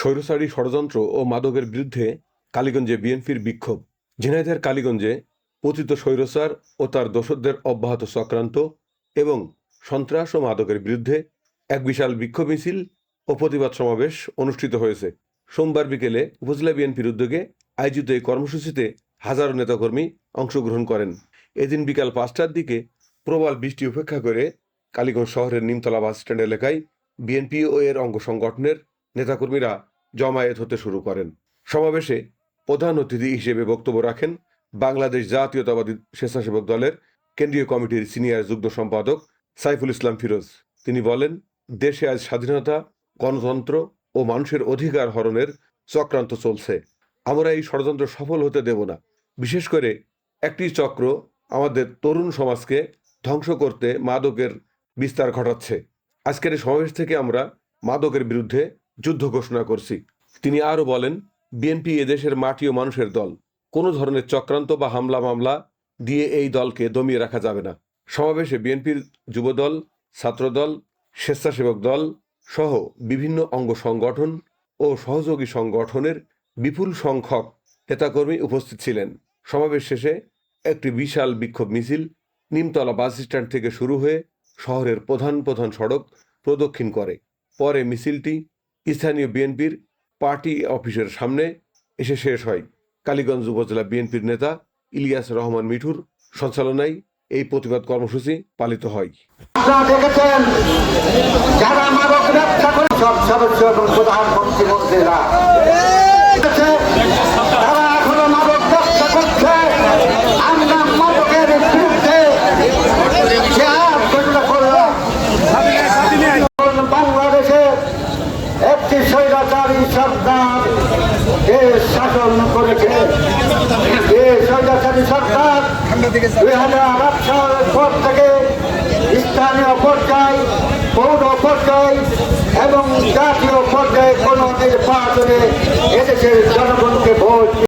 স্বৈরচারী ষড়যন্ত্র ও মাদকের বিরুদ্ধে কালীগঞ্জে বিএনপির বিক্ষোভ। ঝিনাইদহের কালীগঞ্জে পতিত স্বৈরচার ও তার দোসরদের অব্যাহত চক্রান্ত এবং সন্ত্রাস ও মাদকের বিরুদ্ধে এক বিশাল বিক্ষোভ মিছিল ও প্রতিবাদ সমাবেশ অনুষ্ঠিত হয়েছে। সোমবার বিকেলে উপজেলা বিএনপির উদ্যোগে আয়োজিত এই কর্মসূচিতে হাজারো নেতাকর্মী অংশগ্রহণ করেন। এদিন বিকাল পাঁচটার দিকে প্রবল বৃষ্টি উপেক্ষা করে কালীগঞ্জ শহরের নিমতলা বাস স্ট্যান্ড এলাকায় বিএনপি ও এর অঙ্গ সংগঠনের নেতাকর্মীরা জমায়েত হতে শুরু করেন। সমাবেশে প্রধান অতিথি হিসেবে বক্তব্য রাখেন বাংলাদেশ জাতীয়তাবাদী স্বেচ্ছাসেবক দলের কেন্দ্রীয় কমিটির সিনিয়র যুগ্ম সম্পাদক সাইফুল ইসলাম ফিরোজ। তিনি বলেন, দেশে আজ স্বাধীনতা, গণতন্ত্র ও মানুষের অধিকার হরণের চক্রান্ত চলছে। আমরা এই ষড়যন্ত্র সফল হতে দেব না। বিশেষ করে একটি চক্র আমাদের তরুণ সমাজকে ধ্বংস করতে মাদকের বিস্তার ঘটাচ্ছে। আজকের এই সমাবেশ থেকে আমরা মাদকের বিরুদ্ধে যুদ্ধ ঘোষণা করছি। তিনি আরও বলেন, বিএনপি এদেশের মাটি ও মানুষের দল। কোনো ধরনের চক্রান্ত বা হামলা মামলা দিয়ে এই দলকে দমিয়ে রাখা যাবে না। সমাবেশে বিএনপির যুবদল, ছাত্রদল, স্বেচ্ছাসেবক দল সহ বিভিন্ন অঙ্গ সংগঠন ও সহযোগী সংগঠনের বিপুল সংখ্যক নেতাকর্মী উপস্থিত ছিলেন। সমাবেশ শেষে একটি বিশাল বিক্ষোভ মিছিল নিমতলা বাস স্ট্যান্ড থেকে শুরু হয়ে শহরের প্রধান প্রধান সড়ক প্রদক্ষিণ করে। পরে মিছিলটি স্থানীয় বিএনপির পার্টি অফিসের সামনে এসে শেষ হয়। কালীগঞ্জ উপজেলা বিএনপির নেতা ইলিয়াস রহমান মিঠুর সঞ্চালনায় এই প্রতিবাদ কর্মসূচি পালিত হয় দেখেছে, তারা এখনও মাদক ব্যবসা করছে আমরা মাদকের বিরুদ্ধে জেহাদ ঘোষণা করলাম বাংলাদেশে একটি স্বৈরাচারী সরকার দেশ শাসন করেছে। স্বৈরাচারী সরকার দুই হাজার আট সালের স্থানীয় পর্যায়, পৌর পর্যায় এবং জাতীয় পর্যায়ে কোনো নির্বাচনে এদেশের জনগণকে ভোট